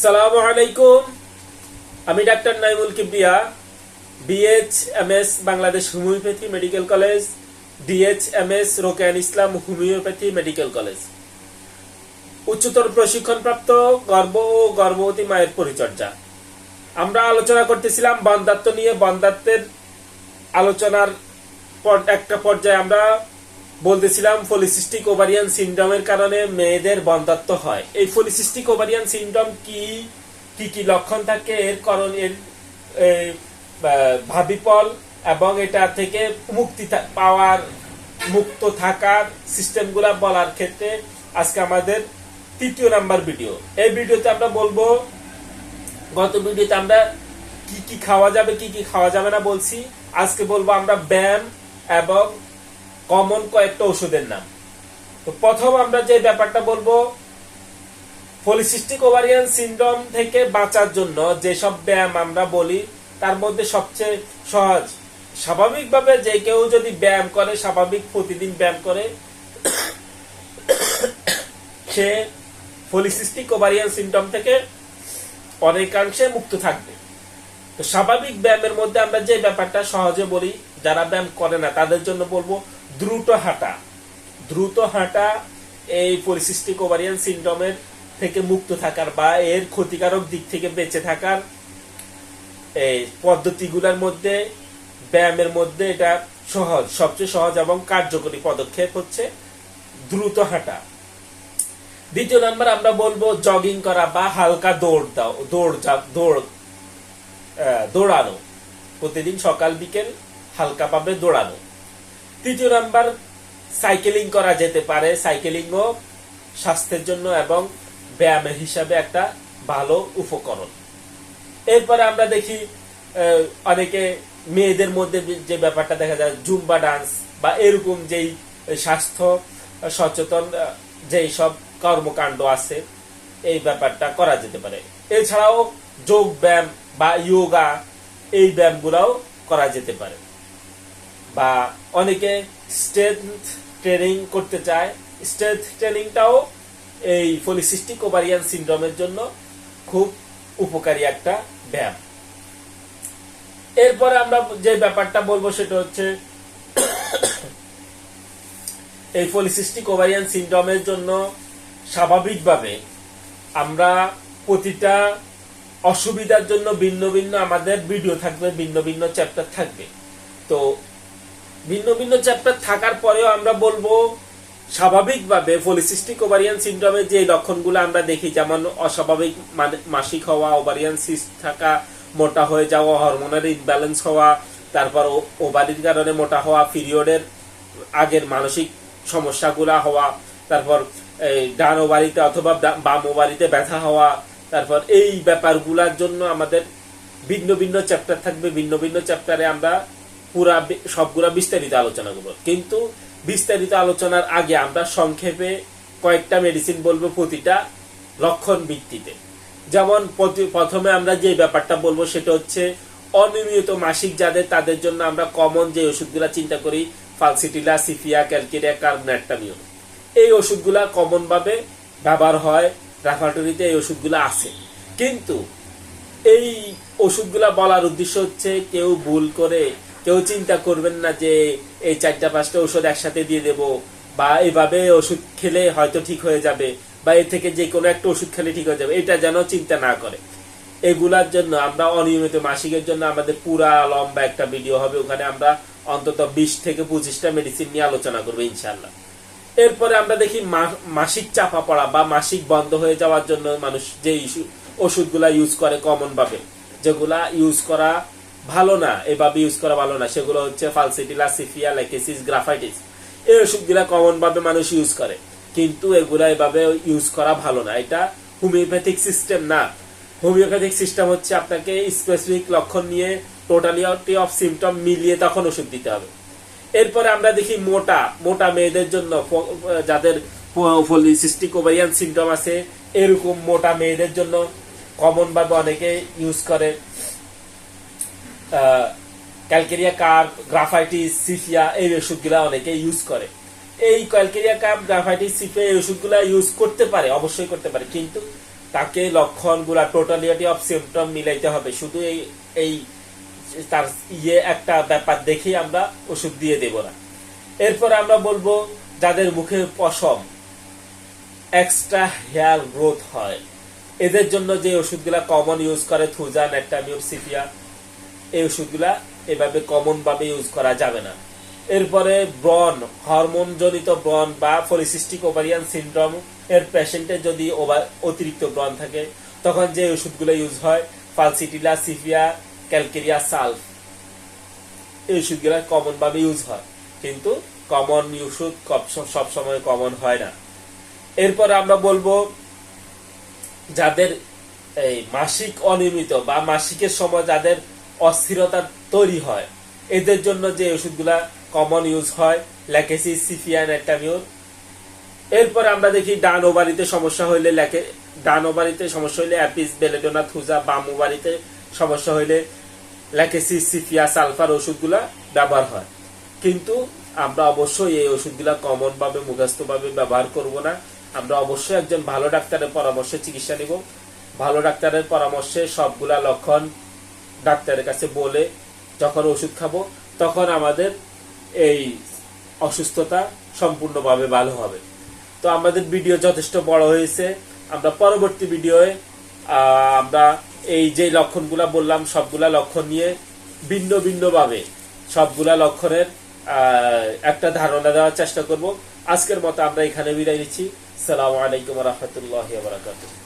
সালামু আলাইকুম। আমি doctor Naimul Kibria BH M S Bangladesh homoeopathy medical college DH M S Rokeyan Islam homoeopathy medical college. উচ্চতর প্রশিক্ষণপ্রাপ্ত গর্ভ ও গর্ভবতী মায়ের পরিচর্যা। আমরা আলোচনা করতেছিলাম বন্ধাত্ম নিয়ে। বন্ধাত্বের আলোচনার একটা পর্যায়ে আমরা বলতেছিলাম পলিসিস্টিক ওভারিয়ান সিন্ড্রোমের কারণে মেয়েদের বন্ধাত্ম হয়। এই পলিসিস্টিক ওভারিয়ান সিন্ড্রোম কি কি কি লক্ষণ থাকে, এর কারণ, এর ভাবিপল এবং এটা থেকে মুক্তি পাওয়ার, মুক্ত থাকার সিস্টেমগুলা বলার ক্ষেত্রে আজকে আমাদের তৃতীয় নাম্বার ভিডিও এই ভিডিওতে আমরা বলব, গত ভিডিওতে আমরা কি কি খাওয়া যাবে, কি কি খাওয়া যাবে না বলছি। আজকে বলব আমরা ব্যায়াম এবং কমন কয়েকটা ওষুধের নাম। তো প্রথম আমরা যে ব্যাপারটা বলব পলিসিস্টিক ওভারিয়ান সিন্ড্রোম থেকে বাঁচার জন্য যেসব ব্যায়াম আমরা বলি, তার মধ্যে সবচেয়ে সহজ। স্বাভাবিকভাবে যে কেউ যদি ব্যায়াম করে, স্বাভাবিক প্রতিদিন ব্যায়াম করে, সে পলিসিস্টিক ওভারিয়ান সিন্ড্রোম থেকে অনেকাংশে মুক্ত থাকবে। তো স্বাভাবিক ব্যায়ামের মধ্যে আমরা যে ব্যাপারটা সহজে বলি, যারা ব্যায়াম করে না, তাদের জন্য বলব দ্রুত হাঁটা দ্রুত হাঁটা এই পরিসিস্টিক ওভারিয়ান সিন্ড্রোমের থেকে মুক্ত থাকার বা এর ক্ষতিকারক দিক থেকে বেঁচে থাকার এই পদ্ধতিগুলোর মধ্যে, ব্যায়ামের মধ্যে এটা সহজ, সবচেয়ে সহজ এবং কার্যকরী পদক্ষেপ হচ্ছে দ্রুত হাঁটা দ্বিতীয় নাম্বার আমরা বলব জগিং করা বা হালকা দৌড় দাও, দৌড় দৌড় দৌড়ানো। প্রতিদিন সকাল, বিকেল হালকাভাবে দৌড়ানো। তৃতীয় নাম্বার, সাইকেলিং করা যেতে পারে। সাইকেলিংও স্বাস্থ্যের জন্য এবং ব্যায়ামের হিসাবে একটা ভালো উপকরণ। এরপরে আমরা দেখি অনেকে মেয়েদের মধ্যে যে ব্যাপারটা দেখা যায়, জুম্বা ডান্স বা এরকম যেই স্বাস্থ্য সচেতন যেই সব কর্মকাণ্ড আছে, এই ব্যাপারটা করা যেতে পারে। এছাড়াও যোগ ব্যায়াম বা ইয়োগা, এই ব্যায়ামগুলোও করা যেতে পারে। বা অনেকে স্ট্রেংথ ট্রেনিং করতে চায়। স্ট্রেংথ ট্রেনিংটাও এই পলিসিস্টিক ওভারিয়ান সিন্ড্রোমের জন্য খুব উপকারী একটা ব্যায়াম। এরপরে আমরা যে ব্যাপারটা বলব সেটা হচ্ছে এই পলিসিস্টিক ওভারিয়ান সিন্ড্রোমের জন্য স্বাভাবিকভাবে আমরা প্রতিটা অসুবিধার জন্য ভিন্ন ভিন্ন আমাদের ভিডিও থাকবে, ভিন্ন ভিন্ন চ্যাপ্টার থাকবে। তো ভিন্ন ভিন্ন চ্যাপ্টার থাকার পরেও আমরা বলব, স্বাভাবিকভাবে পলিসিস্টিক ওভারিয়ান সিন্ড্রোমের যে লক্ষণগুলো আমরা দেখি, যেমন অস্বাভাবিক মানে- মাসিক হওয়া ওভারিয়ান সিস্ট থাকা, মোটা হয়ে যাওয়া হরমোনের ইনব্যালেন্স হওয়া, তারপর ওভারির কারণে মোটা হওয়া পিরিয়ডের আগের মানসিক সমস্যাগুলা হওয়া, তারপর ডান ওভারিতে অথবা বাম ওভারিতে ব্যথা হওয়া, তারপর এই ব্যাপারগুলোর জন্য আমাদের ভিন্ন ভিন্ন চ্যাপ্টার থাকবে, ভিন্ন ভিন্ন চ্যাপ্টারে আমরা পুরা সবগুলা বিস্তারিত আলোচনা করব। কিন্তু বিস্তারিত আলোচনার আগে আমরা সংক্ষেপে কয়েকটা মেডিসিন বলব প্রতিটা লক্ষণ ভিত্তিতে। যেমন প্রথমে আমরা যে ব্যাপারটা বলব সেটা হচ্ছে অনিয়মিত মাসিক যাদের, তাদের জন্য আমরা কমন যে ওষুধগুলা চিন্তা করি ফালসিটিলা সিফিয়া ক্যালকেরিয়া কার্বনেট্টামিউন এই ওষুধগুলা কমন ভাবে ব্যবহার হয় রেফার্টরিতে এই ওষুধগুলো আছে। কিন্তু এই ওষুধগুলা বলার উদ্দেশ্য হচ্ছে কেউ ভুল করে কেউ চিন্তা করবেন না যে এই চারটা পাঁচটা ওষুধ একসাথে দিয়ে দেব, বা এইভাবে ওষুধ খেলে হয়তো ঠিক হয়ে যাবে, বা এর থেকে যে কোনো একটা ওষুধ খেলে ঠিক হয়ে যাবে, এটা যেন চিন্তা না করে। এগুলার জন্য আমরা অনিয়মিত মাসিকের জন্য আমাদের পুরা লম্বা একটা ভিডিও হবে, ওখানে আমরা অন্তত বিশ থেকে পঁচিশটা মেডিসিন নিয়ে আলোচনা করব ইনশাল্লাহ এরপরে আমরা দেখি মাসিক চাপা পড়া বা মাসিক বন্ধ হয়ে যাওয়ার জন্য মানুষ যে ওষুধগুলা ইউজ করে কমন ভাবে যেগুলা ইউজ করা ভালো না এভাবে ইউজ করা ভালো না, সেগুলো হচ্ছে ফালসিটিলা সিফিয়া লেকেসিস গ্রাফাইটিস এই ওষুধগুলা কমন ভাবে মানুষ ইউজ করে। কিন্তু এগুলা এভাবে ইউজ করা ভালো না। এটা হোমিওপ্যাথিক সিস্টেম না। হোমিওপ্যাথিক সিস্টেম হচ্ছে আপনাকে স্পেসিফিক লক্ষণ নিয়ে টোটালিটি অফ সিমটম মিলিয়ে তখন ওষুধ দিতে হবে। এরপরে আমরা দেখি মোটা। মোটা মেয়েদের জন্য যাদের পলিসিস্টিক ওভারিয়ান সিমটম আছে, এরকম মোটা মেয়েদের জন্য কমন ভাবে অনেকে ইউজ করে। ক্যালকেরিয়া কার্প গ্রাফাইটিস সিফিয়া এই ওষুধগুলা অনেকে ইউজ করে। এই ক্যালকেরিয়া কার্প গ্রাফাইটিস সিফিয়া এই ওষুধগুলা ইউজ করতে পারে, অবশ্যই করতে পারে, কিন্তু তাকে লক্ষণগুলা, টোটালিটি অফ সিমটম মিলাইতে হবে। শুধু এই এই তার ইয়ে একটা ব্যাপার দেখেই আমরা ওষুধ দিয়ে দেব না। এরপর আমরা বলব যাদের মুখে পশম এক্সট্রা হেয়ার গ্রোথ হয়। এদের জন্য যে ওষুধগুলা কমন ইউজ করে থুজা নেক্টামিউর সিপিয়া এই ওষুধগুলা এভাবে কমন ভাবে ইউজ করা যাবে না। এরপরে ব্রন হরমোন জনিত ব্রন বা পলিসিস্টিক ওভারিয়ান সিন্ড্রোম এর পেশেন্টের যদি অতিরিক্ত ব্রন থাকে, তখন যে ওষুধগুলো ইউজ হয় ফালসিটিলা সিফিয়া ক্যালকেরিয়া সালফ এই ওষুধগুলো কমন ভাবে ইউজ হয়। কিন্তু কমন ওষুধ সব সময় কমন হয় না। এরপর আমরা বলব যাদের এই মাসিক অনিয়মিত বা মাসিকের সময় যাদের অস্থিরতা তৈরি হয়। এদের জন্য যে ওষুধগুলা কমন ইউজ হয় ল্যাকেসি সিফিয়ান অ্যাটামিউর এরপর আমরা দেখি ডান ওভারিতে সমস্যা হইলে লেখে ডান ওভারিতে সমস্যা হইলে অ্যাপিস, বেলেডোনা, থুজা বাম ওভারিতে সমস্যা হইলে ল্যাকেসি সিফিয়া, সালফার ওষুধগুলা ব্যবহার হয়। কিন্তু আমরা অবশ্যই এই ওষুধগুলা কমন ভাবে মুখস্থ ভাবে ব্যবহার করব না। আমরা অবশ্যই একজন ভালো ডাক্তারের পরামর্শে চিকিৎসা নিব। ভালো ডাক্তারের পরামর্শে সবগুলা লক্ষণ ডাক্তারের কাছে বলে যখন ওষুধ খাব, তখন আমাদের এই অসুস্থতা সম্পূর্ণভাবে ভালো হবে। তো আমাদের ভিডিও যথেষ্ট বড় হয়েছে। আমরা পরবর্তী ভিডিওয়ে আমরা এই যে লক্ষণগুলা বললাম, সবগুলা লক্ষণ নিয়ে ভিন্ন ভিন্ন ভাবে সবগুলা লক্ষণের একটা ধারণা দেওয়ার চেষ্টা করব। আজকের মতো আমরা এখানে বিদায় নিচ্ছি। সালামু আলাইকুম রহমতুল্লাহ বারাকাতুহ।